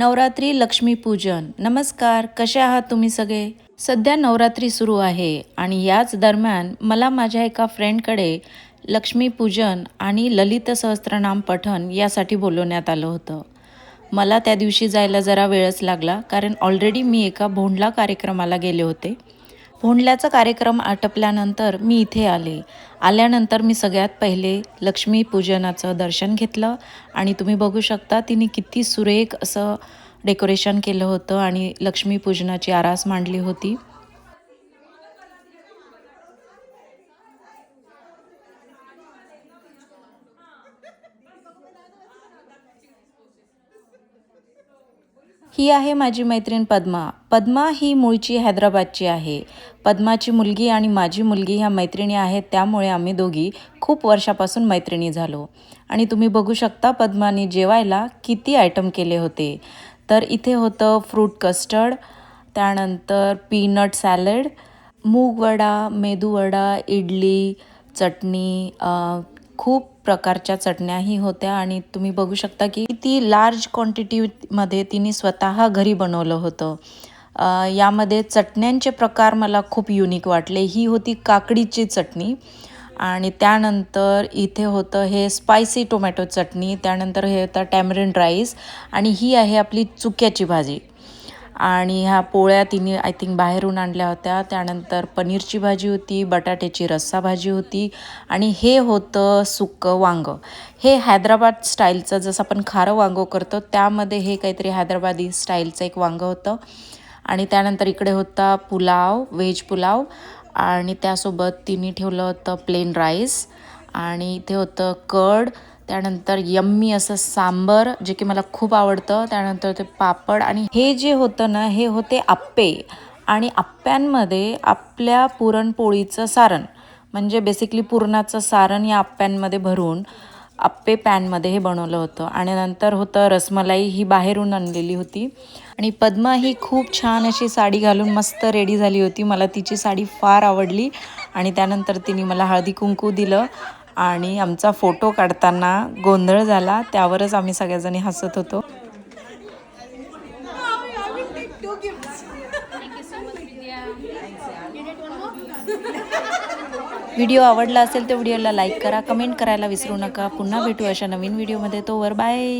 नवरात्री लक्ष्मीपूजन नमस्कार कसे आहात तुम्ही सगळे? सध्या नवरात्री सुरू आहे आणि याच दरम्यान मला माझ्या एका फ्रेंडकडे लक्ष्मीपूजन आणि ललित सहस्त्रनाम पठण यासाठी बोलवण्यात आलं होतं. मला त्या दिवशी जायला जरा वेळच लागला कारण ऑलरेडी मी एका भोंडला कार्यक्रमाला गेले होते. भोंडल्याचा कार्यक्रम आटपल्यानंतर मी इथे आले. आल्यानंतर मी सगळ्यात पहिले लक्ष्मीपूजनाचं दर्शन घेतलं आणि तुम्ही बघू शकता तिने किती सुरेख असं डेकोरेशन केलं होतं आणि लक्ष्मीपूजनाची आरास मांडली होती. ही आहे माझी मैत्रीण पद्मा. पद्मा ही मूळची हैदराबादची आहे. पद्माची मुलगी आणि माझी मुलगी ह्या मैत्रिणी आहेत त्यामुळे आम्ही दोघी खूप वर्षापासून मैत्रिणी झालो. आणि तुम्ही बघू शकता पद्माने जेवायला किती आयटम केले होते. तर इथे होतं फ्रूट कस्टर्ड त्यानंतर पीनट सॅलड मूगवडा मेदूवडा इडली चटणी खूप प्रकारच्या चटण्याही होत्या आणि तुम्ही बघू शकता की किती लार्ज क्वांटिटीमध्ये तिने स्वतः घरी बनवलं होतं. यामध्ये चटण्यांचे प्रकार मला खूप युनिक वाटले. ही होती काकडीची चटणी आणि त्यानंतर इथे होतं हे स्पायसी टोमॅटो चटणी त्यानंतर हे होतं टॅमरिन राईस आणि ही आहे आपली चुक्याची भाजी. आणि ह्या पोळ्या तिने आय थिंक बाहेरून आणल्या होत्या. त्यानंतर पनीरची भाजी होती बटाट्याची रस्सा भाजी होती आणि हे होतं सुक्कं वांगं. हे हैदराबाद स्टाईलचं जसं आपण खारं वांगं करतो त्यामध्ये हे काहीतरी हैदराबादी स्टाईलचं एक वांगं होतं. आणि त्यानंतर इकडे होता पुलाव व्हेज पुलाव. आणि त्यासोबत तिने ठेवलं होतं प्लेन राईस. आणि इथे होतं कड त्यानंतर यम्मी असं सांबर जे की मला खूप आवडतं. त्यानंतर ते पापड आणि हे जे होतं ना हे होते आप्पे. आणि आप्प्यांमध्ये आपल्या पुरणपोळीचं सारण म्हणजे बेसिकली पुरणाचं सारण या आप्प्यांमध्ये भरून आप्पे पॅनमध्ये हे बनवलं होतं. आणि नंतर होतं रसमलाई ही बाहेरून आणलेली होती. आणि पद्मा ही खूप छान अशी साडी घालून मस्त रेडी झाली होती. मला तिची साडी फार आवडली. आणि त्यानंतर तिने मला हळदी कुंकू दिलं. आणि आमचा फोटो काढताना गोंधळ झाला. त्यावरच आम्ही सगळ्याजणी हसत होतो. व्हिडिओ आवडला असेल तर व्हिडिओला लाईक करा कमेंट करायला विसरू नका. पुन्हा भेटू अशा नवीन व्हिडिओमध्ये. तोवर बाय.